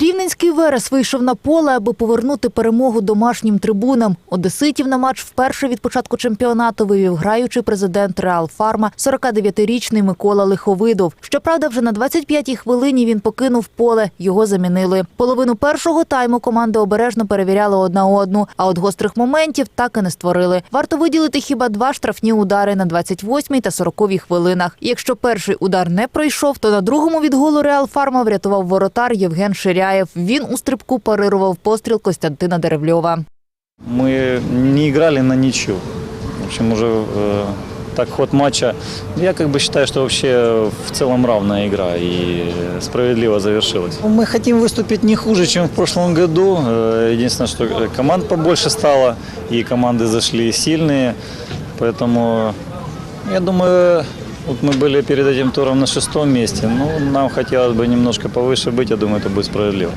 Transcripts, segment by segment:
Рівненський Верес вийшов на поле, аби повернути перемогу домашнім трибунам. Одеситів на матч вперше від початку чемпіонату вивів граючий президент Реал Фарма 49-річний Микола Лиховидов. Щоправда, вже на 25-й хвилині він покинув поле. Його замінили. Половину першого тайму команди обережно перевіряли одна одну, а от гострих моментів так і не створили. Варто виділити хіба два штрафні удари на 28-й та 40-й хвилинах. Якщо перший удар не пройшов, то на другому від голу Реал Фарма врятував воротар Євген Ширяєв. Він у стрибку парирував постріл Костянтина Деревльова. Мы не играли на ничью. В общем, уже э, так ход матча. Я как бы считаю, что вообще в целом равная игра и справедливо завершилась. Мы хотим выступить не хуже, чем в прошлом году. Э, Единственное, что э, команд побольше стало, и команды зашли сильные. Поэтому, я думаю, вот мы были перед этим туром на шестом месте. Ну, нам хотелось бы немножко повыше быть, я думаю, это будет справедливо.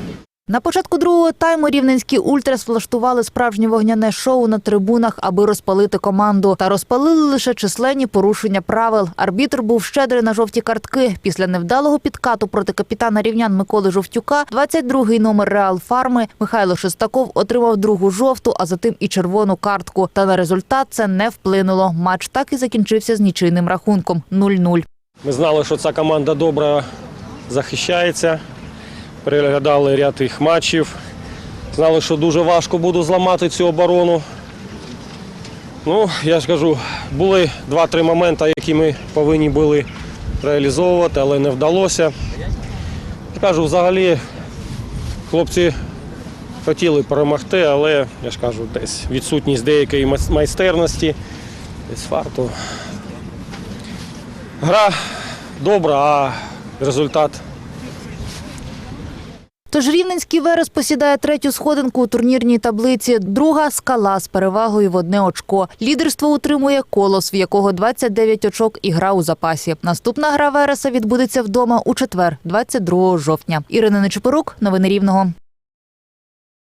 На початку другого тайму рівненські ультрас влаштували справжнє вогняне шоу на трибунах, аби розпалити команду. Та розпалили лише численні порушення правил. Арбітр був щедрий на жовті картки. Після невдалого підкату проти капітана рівнян Миколи Жовтюка 22-й номер Реал Фарми Михайло Шестаков отримав другу жовту, а затим і червону картку. Та на результат це не вплинуло. Матч так і закінчився з нічийним рахунком 0-0. Ми знали, що ця команда добре захищається. Переглядали ряд їх матчів. Знали, що дуже важко буде зламати цю оборону. Ну, я ж кажу, були два-три моменти, які ми повинні були реалізовувати, але не вдалося. Я кажу, взагалі хлопці хотіли перемогти, але я ж кажу, десь відсутність деякої майстерності, десь фарту. Гра добра, а результат Тож рівненський верес посідає третю сходинку у турнірній таблиці. Друга скала з перевагою в одне очко. Лідерство утримує колос, в якого 29 очок і гра у запасі. Наступна гра вереса відбудеться вдома у четвер, 22 жовтня. Ірина Нечепорук, новини Рівного.